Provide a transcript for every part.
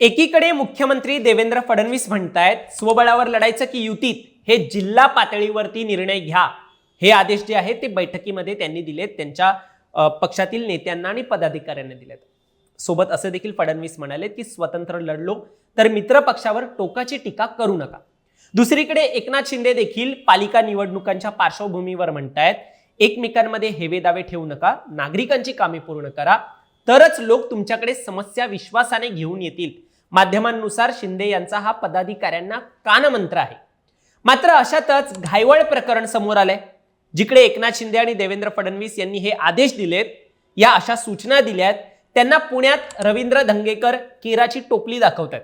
एकीकडे मुख्यमंत्री देवेंद्र फडणवीस म्हणतायत स्वबळावर लढायचं की युतीत हे जिल्हा पातळीवरती निर्णय घ्या. हे आदेश जे आहेत ते बैठकीमध्ये त्यांनी दिलेत त्यांच्या पक्षातील नेत्यांना आणि पदाधिकाऱ्यांना दिलेत. सोबत असं देखील फडणवीस म्हणाले की स्वतंत्र लढलो तर मित्र पक्षावर टोकाची टीका करू नका. दुसरीकडे एकनाथ शिंदे देखील पालिका निवडणुकांच्या पार्श्वभूमीवर म्हणतायत एकमेकांमध्ये हेवे दावे ठेवू नका नागरिकांची कामे पूर्ण करा तरच लोक तुमच्याकडे समस्या विश्वासाने घेऊन येतील. माध्यमांनुसार शिंदे यांचा हा पदाधिकाऱ्यांना कानमंत्र आहे. मात्र अशातच घायवळ प्रकरण समोर आलंय. जिकडे एकनाथ शिंदे आणि देवेंद्र फडणवीस यांनी हे आदेश दिलेत या अशा सूचना दिल्यात त्यांना पुण्यात रवींद्र धंगेकर केराची टोपली दाखवतात.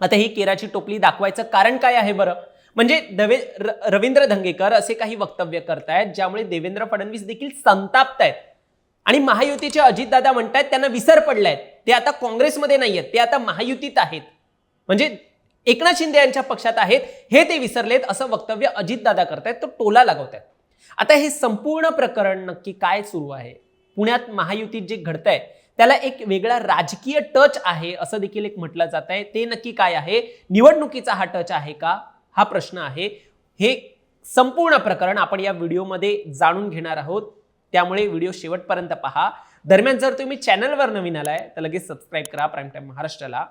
आता ही केराची टोपली दाखवायचं कारण काय आहे बरं? म्हणजे दवे र- रवींद्र धंगेकर असे काही वक्तव्य करतायत ज्यामुळे देवेंद्र फडणवीस देखील संतापतायत. आणि महायुतीचे अजितदादा म्हणतायत त्यांना विसर पडलायत. ते आता काँग्रेसमध्ये नाही आहेत ते आता महायुतीत आहेत. म्हणजे एकनाथ शिंदे यांच्या पक्षात आहेत हे ते विसरलेत असं वक्तव्य अजितदादा करतायत तो टोला लागवतायत. आता हे संपूर्ण प्रकरण नक्की काय सुरू आहे? पुण्यात महायुतीत जे घडतंय त्याला एक वेगळा राजकीय टच आहे असं देखील एक म्हटलं जात आहे ते नक्की काय आहे? निवडणुकीचा हा टच आहे का? हा प्रश्न आहे. हे संपूर्ण प्रकरण आपण या व्हिडिओमध्ये जाणून घेणार आहोत. त्यामुळे व्हिडिओ शेवटपर्यंत पहा. दरम्यान जर तुम्ही चॅनलवर नवीन आलाय तर लगेच सबस्क्राईब करा प्राईम टाईम महाराष्ट्राला.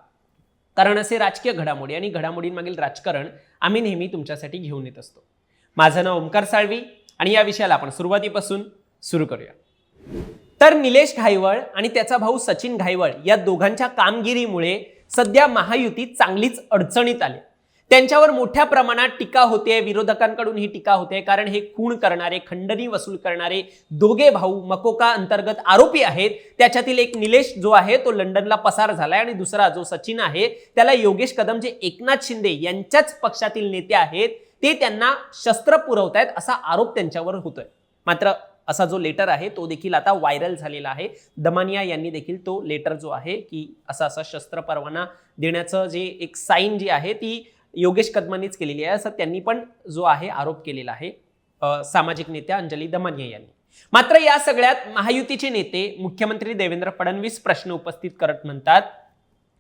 कारण असे राजकीय घडामोडी आणि घडामोडींमागील राजकारण आम्ही नेहमी तुमच्यासाठी घेऊन येत असतो. माझं नाव ओमकार साळवी आणि या विषयाला आपण सुरुवातीपासून सुरू करूया. तर निलेश घायवळ आणि त्याचा भाऊ सचिन घायवळ या दोघांच्या कामगिरीमुळे सध्या महायुती चांगलीच अडचणीत आली. त्यांच्यावर मोठ्या प्रमाणात टीका होते विरोधकांकडून ही टीका होते. कारण हे खून करणारे खंडणी वसूल करणारे दोघे भाऊ मकोका अंतर्गत आरोपी आहेत. त्याच्यातील एक निलेश जो आहे तो लंडनला पसार झालाय आणि दुसरा जो सचिन आहे त्याला योगेश कदम जे एकनाथ शिंदे यांच्याच पक्षातील नेते आहेत ते त्यांना शस्त्र पुरवत आहेत असा आरोप त्यांच्यावर होतोय. मात्र असा जो लेटर आहे तो देखील आता व्हायरल झालेला आहे. दमानिया यांनी देखील तो लेटर जो आहे की असा असा शस्त्र परवाना देण्याचं जे एक साईन जी आहे ती योगेश कदमांनीच केलेली आहे. असं त्यांनी पण जो आहे आरोप केलेला आहे सामाजिक नेत्या अंजली दमानिया यांनी. मात्र या सगळ्यात महायुतीचे नेते मुख्यमंत्री देवेंद्र फडणवीस प्रश्न उपस्थित करत म्हणतात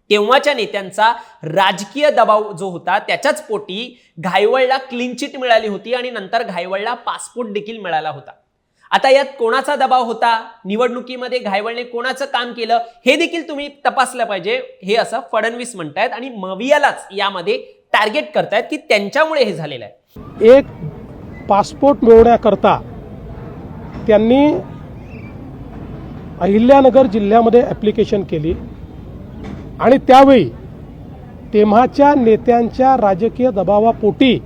तेव्हाच्या नेत्यांचा राजकीय दबाव जो होता त्याच्याच पोटी घायवळला क्लीन चिट मिळाली होती आणि नंतर घायवळला पासपोर्ट देखील मिळाला होता. आता यात कोणाचा दबाव होता? निवडणुकीमध्ये घायवळने कोणाचं काम केलं? हे देखील तुम्ही तपासलं पाहिजे. हे असं फडणवीस म्हणतायत आणि मवियालाच यामध्ये टार्गेट करतायत की त्यांच्यामुळे हे झालेलं आहे. एक पासपोर्ट मिळवण्याकरता त्यांनी अहिल्यानगर जिल्ह्यामध्ये ॲप्लिकेशन केली. आणि त्यावेळी तेव्हाच्या नेत्यांच्या राजकीय दबावापोटी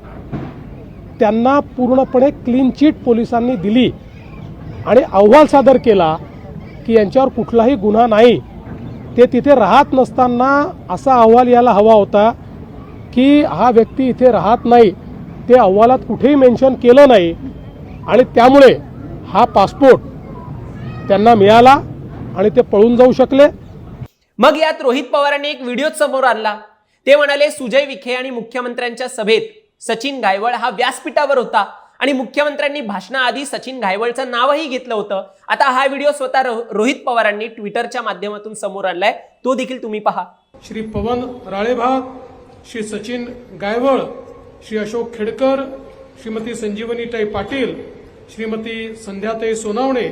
त्यांना पूर्णपणे क्लीन चिट पोलिसांनी दिली आणि अहवाल सादर केला की यांच्यावर कुठलाही गुन्हा नाही. ते तिथे राहत नसताना असा अहवाल यायला हवा होता की हा व्यक्ती इथे राहत नाही ते अहवालात कुठेही मेन्शन केलं नाही. आणि त्यामुळे हा पासपोर्ट त्यांना मिळाला आणि ते पळून जाऊ शकले. मग यात रोहित पवारांनी एक व्हिडिओ समोर आणला. ते म्हणाले सुजय विखे आणि मुख्यमंत्र्यांच्या सभेत सचिन घायवळ हा व्यासपीठावर होता आणि मुख्यमंत्र्यांनी भाषणाआधी सचिन घायवळचं नावही घेतलं होतं. आता हा व्हिडिओ स्वतः रोहित पवारांनी ट्विटरच्या माध्यमातून समोर आणलाय. तो देखील तुम्ही पहा. श्री पवन राळेभाग श्री सचिन गायवळ श्री अशोक खेडकर श्रीमती संजीवनीताई पाटील श्रीमती संध्याताई सोनावणे.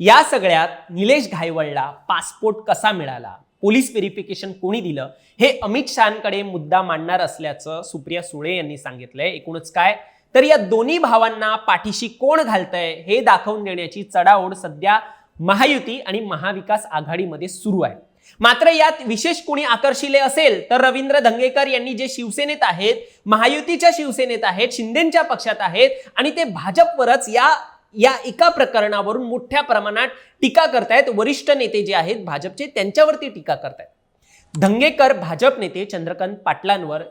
या सगळ्यात निलेश घायवळला पासपोर्ट कसा मिळाला? पोलीस व्हेरिफिकेशन कोणी दिलं? हे अमित शहाकडे मुद्दा मांडणार असल्याचं सुप्रिया सुळे यांनी सांगितलंय. एकूणच काय? तर या दोन्ही भावांना पाठीशी कोण घालतंय हे दाखवून देण्याची चढाओढ सध्या महायुती आणि महाविकास आघाडीमध्ये सुरू आहे. मात्र यात विशेष कोणी आकर्षिले असेल तर रवींद्र धंगेकर यांनी जे शिवसेनेत आहेत महायुतीच्या शिवसेनेत आहेत शिंदेच्या पक्षात आहेत आणि ते भाजपवरच या या एका प्रकरणावरून मोठ्या प्रमाणात टीका करतायत. वरिष्ठ नेते जे आहेत भाजपचे त्यांच्यावरती टीका करतायत. धंगेकर भाजप नेते चंद्रकांत पाटलांवर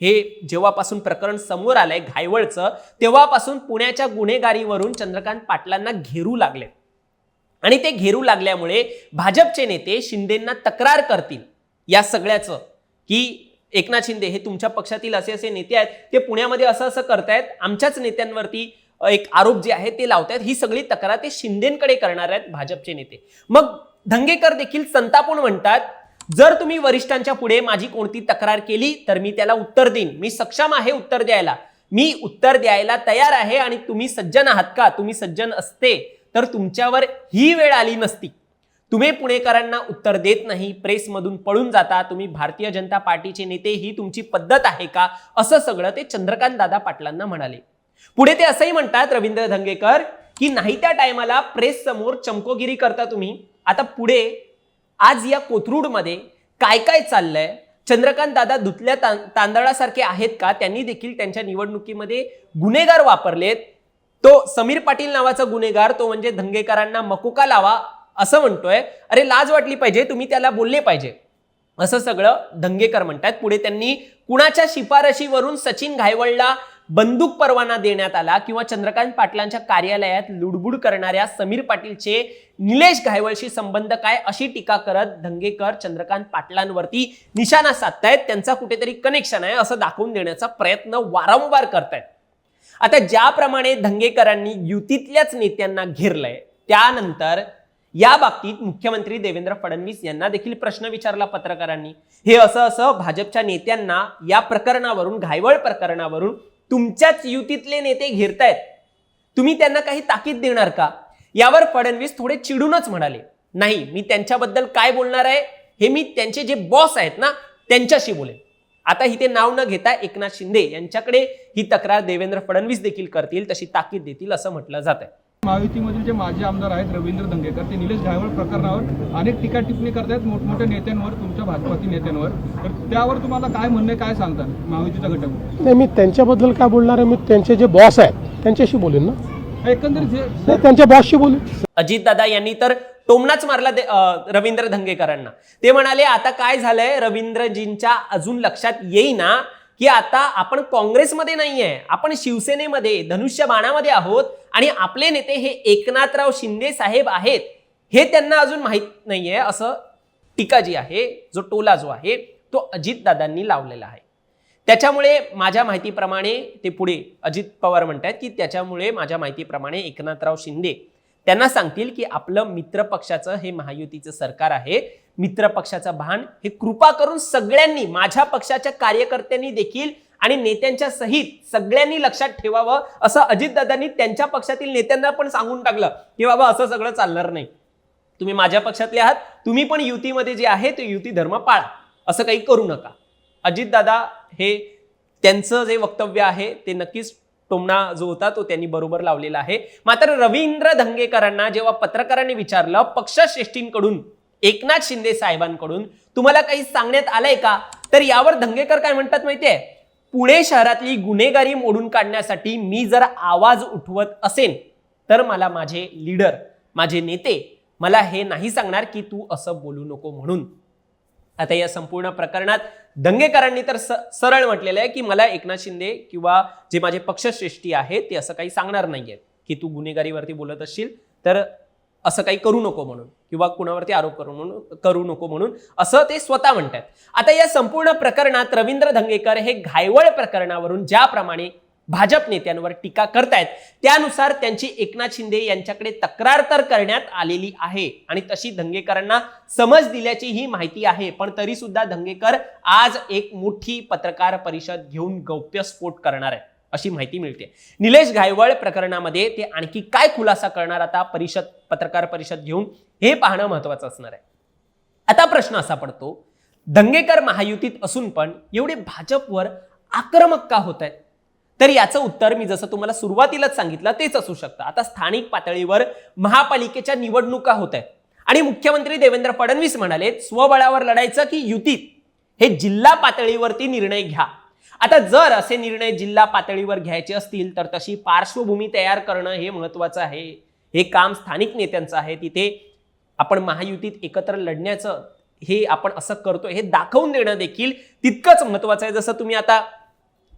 हे जेव्हापासून प्रकरण समोर आलंय घायवळचं तेव्हापासून पुण्याच्या गुन्हेगारीवरून चंद्रकांत पाटलांना घेरू लागले आणि ते घेरू लागल्यामुळे भाजपचे नेते शिंदेंना तक्रार करतील. या सगळ्याचं की एकनाथ शिंदे हे तुमच्या पक्षातील असे असे नेते आहेत ते पुण्यामध्ये असं असं करतायत आमच्याच नेत्यांवरती एक आरोप जे आहे ते लावतायत ही सगळी तक्रार ते शिंदेकडे करणार आहेत भाजपचे नेते. मग धंगेकर देखील संतापून म्हणतात जर तुम्ही वरिष्ठांच्या पुढे माझी कोणती तक्रार केली तर मी त्याला उत्तर देईन. मी सक्षम आहे उत्तर द्यायला. मी उत्तर द्यायला तयार आहे आणि तुम्ही सज्जन आहात का? तुम्ही सज्जन असते. तर तुमच्यावर ही वेळ आली नसती. तुम्ही पुणेकरांना उत्तर देत नाही प्रेसमधून पळून जाता तुम्ही भारतीय जनता पार्टीचे नेते ही तुमची पद्धत आहे का? असं सगळं ते चंद्रकांत दादा पाटलांना म्हणाले. पुढे ते असंही म्हणतात रवींद्र धंगेकर की नाही त्या टायमाला प्रेस समोर चमकोगिरी करता तुम्ही. आता पुढे आज या कोथरूडमध्ये काय काय चाललंय? चंद्रकांत दादा धुतल्या तांदळासारखे आहेत का? त्यांनी देखील त्यांच्या निवडणुकीमध्ये गुन्हेगार वापरलेत. तो समीर पाटील नावाचा गुन्हेगार तो म्हणजे धंगेकरांना मकोका लावा असं म्हणतोय. अरे लाज वाटली पाहिजे तुम्ही त्याला बोलले पाहिजे. असं सगळं धंगेकर म्हणतात पुढे त्यांनी कुणाच्या शिफारशीवरून सचिन घायवळला बंदूक परवाना देण्यात आला किंवा चंद्रकांत पाटलांच्या कार्यालयात लुडबुड करणाऱ्या समीर पाटीलचे निलेश घायवळशी संबंध काय अशी टीका करत धंगेकर चंद्रकांत पाटलांवरती निशाणा साधतायत. त्यांचा कुठेतरी कनेक्शन आहे असं दाखवून देण्याचा प्रयत्न वारंवार करतायत. आता ज्याप्रमाणे धंगेकरांनी युतीतल्याच नेत्यांना घेरलंय त्यानंतर या बाबतीत मुख्यमंत्री देवेंद्र फडणवीस यांना देखील प्रश्न विचारला पत्रकारांनी. हे असं असं भाजपच्या नेत्यांना या प्रकरणावरून घायवळ प्रकरणावरून तुमच्याच युतीतले नेते घेरतायत. तुम्ही त्यांना काही ताकीद देणार का? यावर फडणवीस थोडे चिडूनच म्हणाले. नाही मी त्यांच्याबद्दल काय बोलणार आहे हे मी त्यांचे जे बॉस आहेत ना त्यांच्याशी बोलेन. आता इथे नाव न घेता एकनाथ शिंदे यांच्याकडे ही तक्रार देवेंद्र फडणवीस देखील करतील तशी ताकीद देतील असं म्हटलं जात आहे महायुतीमधील जे माजी आमदार आहेत रवींद्र दंगेकर ते निलेश घायवळ प्रकरणावर अनेक टीका टिप्पणी करतायत मोठमोठ्या नेत्यांवर तुमच्या भाजपातील नेत्यांवर. तर त्यावर तुम्हाला काय म्हणणं आहे, काय सांगतात महायुतीचा घटक? नाही मी त्यांच्याबद्दल काय बोलणार आहे? मी त्यांचे जे बॉस आहेत त्यांच्याशी बोलेन ना. एकंदरीत जे त्यांच्या बॉसशी बोलेन. अजितदादा यांनी तर टोमनाच मारला दे- रवींद्र धंगेकरांना. ते म्हणाले आता काय झालंय? रवींद्रजींच्या अजून लक्षात येईना की आता आपण काँग्रेसमध्ये नाहीये. आपण शिवसेनेमध्ये धनुष्य बाणामध्ये आहोत आणि आपले नेते हे एकनाथराव शिंदे साहेब आहेत. हे त्यांना अजून माहीत नाहीये. असं टीका जी आहे जो टोला जो आहे तो अजितदादांनी लावलेला आहे. त्याच्यामुळे माझ्या माहितीप्रमाणे ते पुढे अजित पवार म्हणतात की त्याच्यामुळे माझ्या माहितीप्रमाणे एकनाथराव शिंदे त्यांना सांगतील की आपलं मित्रपक्षाचं हे महायुतीचं सरकार आहे मित्रपक्षाचं भान हे कृपा करून सगळ्यांनी माझ्या पक्षाच्या कार्यकर्त्यांनी देखील आणि नेत्यांच्या सहित सगळ्यांनी लक्षात ठेवावं असं अजितदादांनी त्यांच्या पक्षातील नेत्यांना पण सांगून टाकलं की बाबा असं सगळं चालणार नाही. तुम्ही माझ्या पक्षातले आहात तुम्ही पण युतीमध्ये जे आहे ते युती धर्म पाळा असं काही करू नका. अजितदादा हे त्यांचं जे वक्तव्य आहे ते नक्कीच टोमणा जो होता तो त्यांनी बरोबर लावलेला आहे. मात्र रवींद्र धंगेकरांना जेव्हा पत्रकारांनी विचारलं पक्षश्रेष्ठींकडून एकनाथ शिंदे साहेबांकडून तुम्हाला काही सांगण्यात आलंय का? तर यावर धंगेकर काय म्हणतात माहितीये? पुणे शहरातली गुन्हेगारी मोडून काढण्यासाठी मी जर आवाज उठवत असेन तर मला माझे लीडर माझे नेते मला हे नाही सांगणार की तू असं बोलू नको म्हणून. आता या संपूर्ण प्रकरणात दंगेकरांनी तर स- सरळ म्हटलेलं आहे की मला एकनाथ शिंदे किंवा जे माझे पक्षश्रेष्ठी आहेत ते असं काही सांगणार नाहीयेत. की तू गुन्हेगारीवरती बोलत असशील तर असं काही करू नको म्हणून किंवा कुणावरती आरोप करू म्हणून करू नको म्हणून असं ते स्वतः म्हणतात आता या संपूर्ण प्रकरणात रवींद्र धंगेकर हे घायवळ प्रकरणावरून ज्याप्रमाणे भाजप नेत्यांवर टीका करतायत. त्यानुसार त्यांची एकनाथ शिंदे यांच्याकडे तक्रार तर करण्यात आलेली आहे आणि तशी दंगेकरांना समज दिल्याची ही माहिती आहे. पण तरी सुद्धा दंगेकर आज एक मोठी पत्रकार परिषद घेऊन गौप्यस्फोट करणार आहे अशी माहिती मिळते. निलेश घायवळ प्रकरणामध्ये ते आणखी काय खुलासा करणार आता परिषद पत्रकार परिषद घेऊन हे पाहणं महत्वाचं असणार आहे. आता प्रश्न असा पडतो दंगेकर महायुतीत असून पण एवढे भाजपवर आक्रमक का होत आहेत तर याचं उत्तर मी जसं तुम्हाला सुरुवातीलाच सांगितलं तेच असू शकतं. आता स्थानिक पातळीवर महापालिकेच्या निवडणुका होत आहेत. आणि मुख्यमंत्री देवेंद्र फडणवीस म्हणाले स्वबळावर लढायचं की युतीत? हे जिल्हा पातळीवरती निर्णय घ्या. आता जर असे निर्णय जिल्हा पातळीवर घ्यायचे असतील तर तशी पार्श्वभूमी तयार करणं हे महत्वाचं आहे. हे काम स्थानिक नेत्यांचं आहे. तिथे आपण महायुतीत एकत्र लढण्याचं हे आपण असं करतोय हे दाखवून देणं देखील तितकंच महत्वाचं आहे. जसं तुम्ही आता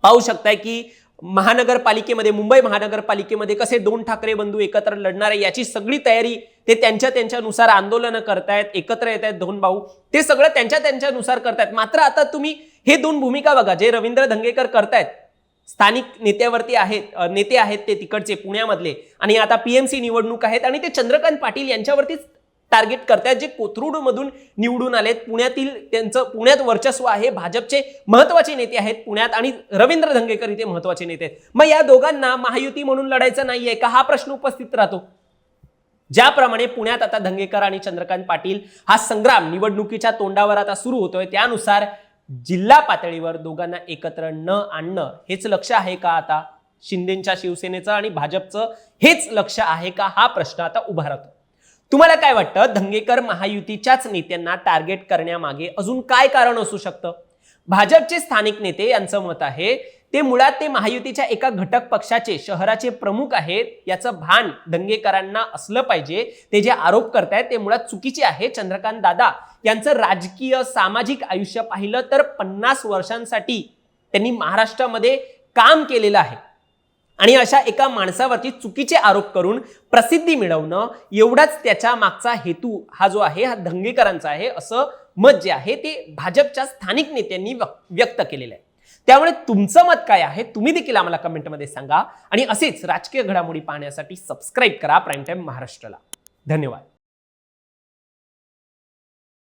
पाहू शकताय की महानगरपालिकेमध्ये मुंबई महानगरपालिकेमध्ये कसे दोन ठाकरे बंधू एकत्र लढणार आहे याची सगळी तयारी ते त्यांच्या त्यांच्यानुसार आंदोलनं करतायत एकत्र येत आहेत दोन भाऊ. ते सगळं त्यांच्या त्यांच्यानुसार करतायत. मात्र आता तुम्ही हे दोन भूमिका बघा जे रवींद्र धंगेकर करतायत. स्थानिक नेत्यावरती आहेत नेते आहेत ते तिकडचे पुण्यामधले. आणि आता पीएमसी निवडणूक आहेत आणि ते चंद्रकांत पाटील यांच्यावरतीच टार्गेट करतायत जे कोथरूडमधून निवडून आलेत. पुण्यातील त्यांचं पुण्यात वर्चस्व आहे. भाजपचे महत्त्वाचे नेते आहेत पुण्यात आणि रवींद्र धंगेकर इथे महत्त्वाचे नेते आहेत. मग या दोघांना महायुती म्हणून लढायचं नाहीये का? हा प्रश्न उपस्थित राहतो. ज्याप्रमाणे पुण्यात आता धंगेकर आणि चंद्रकांत पाटील हा संग्राम निवडणुकीच्या तोंडावर आता सुरू होतोय त्यानुसार जिल्हा पातळीवर दोघांना एकत्र न आणणं हेच लक्ष आहे का आता? शिंदेच्या शिवसेनेचं आणि भाजपचं हेच लक्ष आहे का? हा प्रश्न आता उभा राहतो. तुम्हाला काय वाटतं? धंगेकर महायुतीच्याच नेत्यांना टार्गेट करण्यामागे अजून काय कारण असू शकतं? भाजपचे स्थानिक नेते यांचं मत आहे ते मुळात ते महायुतीच्या एका घटक पक्षाचे शहराचे प्रमुख आहेत याचं भान दंगेकरांना असलं पाहिजे. ते जे आरोप करतायत ते मुळात चुकीचे आहे. चंद्रकांत दादा यांचं राजकीय सामाजिक आयुष्य पाहिलं तर पन्नास वर्षांसाठी त्यांनी महाराष्ट्रामध्ये काम केलेलं आहे. आणि अशा एका माणसावरती चुकीचे आरोप करून प्रसिद्धी मिळवणं एवढाच त्याच्या मागचा हेतू हा जो आहे हा दंगेकरांचा आहे असं मत जे आहे ते भाजपच्या स्थानिक नेत्यांनी व्यक्त केलेलं आहे. त्यामुळे तुमचं मत काय आहे तुम्ही देखील आम्हाला कमेंटमध्ये सांगा. आणि असेच राजकीय घडामोडी पाहण्यासाठी सबस्क्राईब करा प्राईम टाईम महाराष्ट्राला. धन्यवाद.